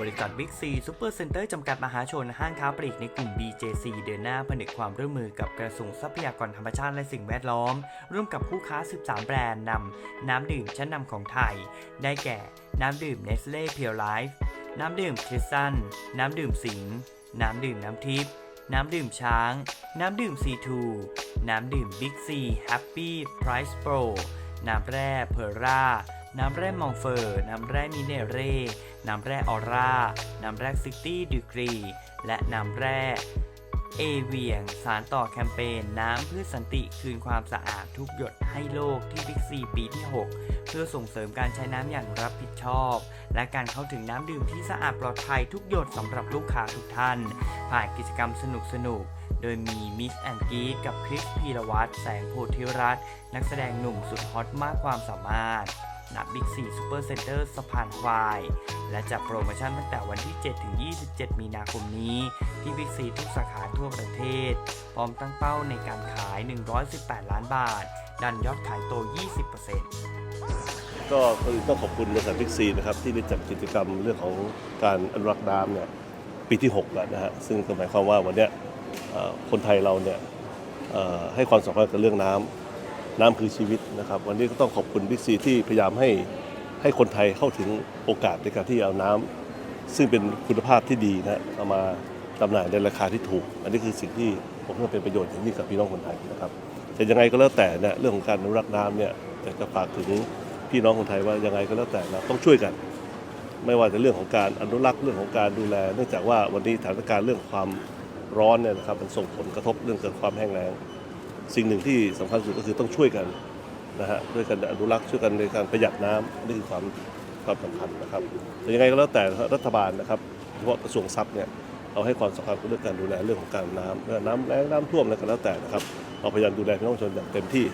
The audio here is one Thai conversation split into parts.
บริษัท Big C Super Center จำกัดมหาชนห้างค้าปลีกในกลุ่ม BJC เดินหน้าผนึกความร่วมมือกับกระทรวงทรัพยากรธรรมชาติและสิ่งแวดล้อม ร่วมกับคู่ค้า 13 แบรนด์นำน้ำดื่มชั้นนำของไทย ได้แก่ น้ำดื่ม Nestle Pure Life น้ำดื่มคริสตันน้ำดื่มสิงห์น้ำดื่มน้ำทิพย์น้ำดื่มช้าง น้ำดื่ม C2 น้ำดื่ม Big C Happy Price Pro น้ำแร่เพอร่า น้ำแร่มองเฟอร์ น้ำแร่มิเนเร่ น้ำแร่ออร่า น้ำแร่ซิตี้ดีกรี และน้ำแร่เอเวียง สารต่อแคมเปญน้ำเพื่อสันติคืนความสะอาดทุกหยดให้โลกที่บิ๊กซีปีที่ 6 เพื่อส่งเสริมการใช้น้ำอย่างรับผิดชอบ และการเข้าถึงน้ำดื่มที่สะอาดปลอดภัยทุกหยดสำหรับลูกค้าทุกท่าน ผ่านกิจกรรมสนุกๆโดยมีมิสแอนกีกับคริสพีรวัตรแสงโพธิรัตน์นักแสดงหนุ่มสุดฮอตมากความสามารถ ณบิ๊กซีซูเปอร์เซ็นเตอร์สะพานควาย และจัดโปรโมชั่นตั้งแต่วันที่ 7 ถึง 27 มีนาคมนี้ ที่บิ๊กซีทุกสาขาทั่วประเทศ พร้อมตั้งเป้าในการขาย 118 ล้านบาท ดันยอดขายโต 20%ก็คือต้องขอบคุณบริษัทบิ๊กซีนะครับที่ได้จัดกิจกรรมเรื่องของการอนุรักษ์น้ำเนี่ยปีที่ 6 แล้วนะฮะซึ่งก็หมายความว่าวันเนี้ยคนไทยเราเนี่ยให้ความสำคัญกับเรื่องน้ำ น้ำคือชีวิตนะครับ วันนี้ก็ต้องขอบคุณบิ๊กซีที่พยายามให้ให้คนไทยเข้าถึงโอกาสในการที่เอาน้ำซึ่งเป็นคุณภาพที่ดีนะเอามาจำหน่ายในราคาที่ถูก อันนี้คือสิ่งที่ผมว่าเป็นประโยชน์อย่างยิ่งกับพี่น้องคนไทยนะครับแต่ยังไงก็แล้วแต่เนี่ยเรื่องของการอนุรักษ์น้ำเนี่ยอยากจะฝากถึงพี่น้องคนไทยว่ายังไงก็แล้วแต่เราต้องช่วยกัน ไม่ว่าจะเรื่องของการอนุรักษ์เรื่องของการดูแล เนื่องจากว่าวันนี้สถานการณ์เรื่องความร้อนเนี่ยนะครับมันส่งผลกระทบเรื่องเกิดความแห้งแล้ง สิ่งหนึ่งที่สำคัญสุดก็คือต้องช่วยกันนะฮะด้วยกันอนุรักษ์ช่วยกันในการประหยัดน้ำนี่คือความความสำคัญนะครับแต่ยังไงก็แล้วแต่รัฐบาลนะครับเฉพาะกระทรวงทรัพย์เนี่ยเราให้ความสำคัญกับเรื่องการดูแลเรื่องของการน้ำเรื่องน้ำแล้งน้ำท่วมอะไรก็แล้วแต่นะครับเอาพยายามดูแลพี่น้องประชาชนอย่างเต็มที่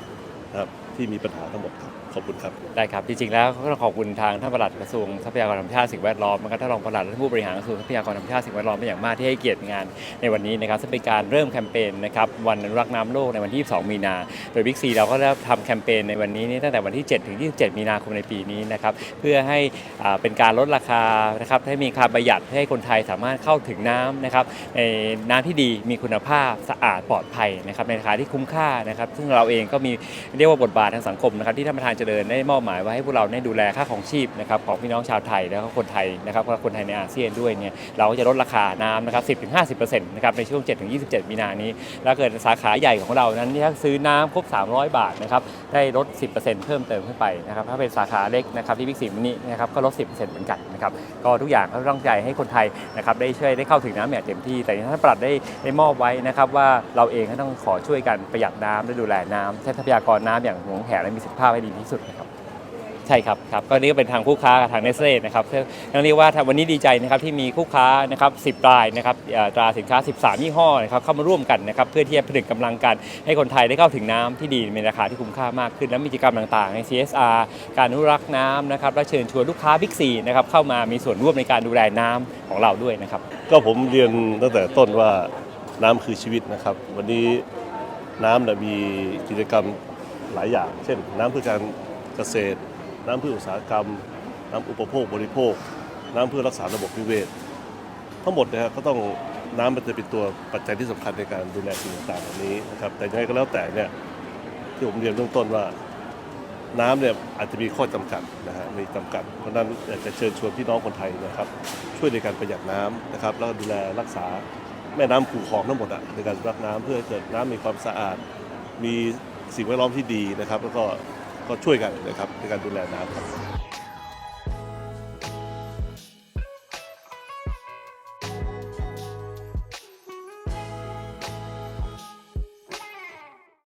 นะครับ ที่มีปัญหาทั้งหมดครับขอบคุณครับได้ครับจริงๆแล้วก็ต้องขอบคุณทางท่านปลัดกระทรวงทรัพยากรธรรมชาติสิ่งแวดล้อมนะครับท่านรองปลัดและผู้บริหารกระทรวงทรัพยากรธรรมชาติสิ่งแวดล้อมเป็นอย่างมากที่ให้เกียรติงานในวันนี้นะครับซึ่งเป็นการเริ่มแคมเปญนะครับวันอนุรักษ์น้ำโลกในวันที่ 22 มีนา โดยบิ๊กซีเราก็ได้ทำแคมเปญในวันนี้นี่ตั้งแต่วันที่ 7 ถึง 27 มีนาคมในปีนี้นะครับเพื่อให้อ่าเป็นการลดราคานะครับให้มีความประหยัดให้คนไทยสามารถเข้าถึงน้ำนะครับในน้ำที่ดีมีคุณภาพสะอาดปลอดภัยนะครับในราคาที่คุ้มค่านะครับซึ่งเราเองก็มีเรียกว่าบทบาททางสังคมนะครับที่ท่านประธานเจริญได้มอบหมายไว้ให้พวกเราได้ดูแลค่าของชีพนะครับของพี่น้องชาวไทยแล้วก็คนไทยนะครับคนไทยในอาเซียนด้วยเนี่ยเราก็จะลดราคาน้ำนะครับ 10-50%นะครับในช่วง 7-27 มีนานี้ แล้วเกิดสาขาใหญ่ของเรานั้นถ้าซื้อน้ำครบ 300 บาทนะครับได้ลด 10%เพิ่มเติมขึ้นไปนะครับถ้าเป็นสาขาเล็กนะครับที่บิ๊กซีมินินะครับก็ลด 10%เหมือนกันนะครับก็ทุกอย่างก็ต้องใจให้คนไทยนะครับได้ช่วยได้เข้าถึงน้ำอย่างเต็มที่ แต่ท่านปลัดได้ได้มอบไว้นะครับว่าเราเองก็ต้องขอช่วยกันประหยัดน้ำและดูแลน้ำใช้ทรัพยากรน้ำอย่างหวของแหนและมีสิทธิภาพให้ดีที่สุดนะครับใช่ครับครับก็นี่ก็เป็นทางคู่ค้ากับทางเนสเล่นะครับต้องเรียกว่าวันนี้ดีใจนะครับที่มีคู่ค้านะครับ10รายนะครับตราสินค้า 13 ยี่ห้อนะครับเข้ามาร่วมกันนะครับเพื่อที่จะผลึกกำลังกันให้คนไทยได้เข้าถึงน้ำที่ดีในราคาที่คุ้มค่ามากขึ้น และมีกิจกรรมต่างๆ ใน CSR การอนุรักษ์น้ำนะครับและเชิญชวนลูกค้าบิ๊กซีนะครับเข้ามามีส่วนร่วมในการดูแลน้ำของเราด้วยนะครับก็ผมเรียนตั้งแต่ต้นว่าน้ำคือชีวิตนะครับ วันนี้น้ำนะมีกิจกรรม หลายอย่าง เช่น น้ำเพื่อการเกษตร น้ำเพื่ออุตสาหกรรม น้ำอุปโภคบริโภค น้ำเพื่อรักษาระบบนิเวศ ทั้งหมดนะฮะก็ต้องน้ำมันจะเป็นตัวปัจจัยที่สำคัญในการดูแลสิ่งต่างๆเหล่านี้นะครับแต่ยังไงก็แล้วแต่เนี่ยที่ผมเรียนเบื้องต้นว่าน้ำเนี่ยอาจจะมีข้อจำกัดนะฮะมีจำกัด เพราะนั้นอยากจะเชิญชวนพี่น้องคนไทยนะครับ ช่วยในการประหยัดน้ำนะครับ แล้วดูแลรักษาแม่น้ำคูคลองทั้งหมดอะในการรักน้ำเพื่อให้เกิดน้ำมีความสะอาด มี สิ่งแวดล้อมที่ดีนะครับ แล้วก็ก็ช่วยกันนะครับในการดูแลน้ำครับ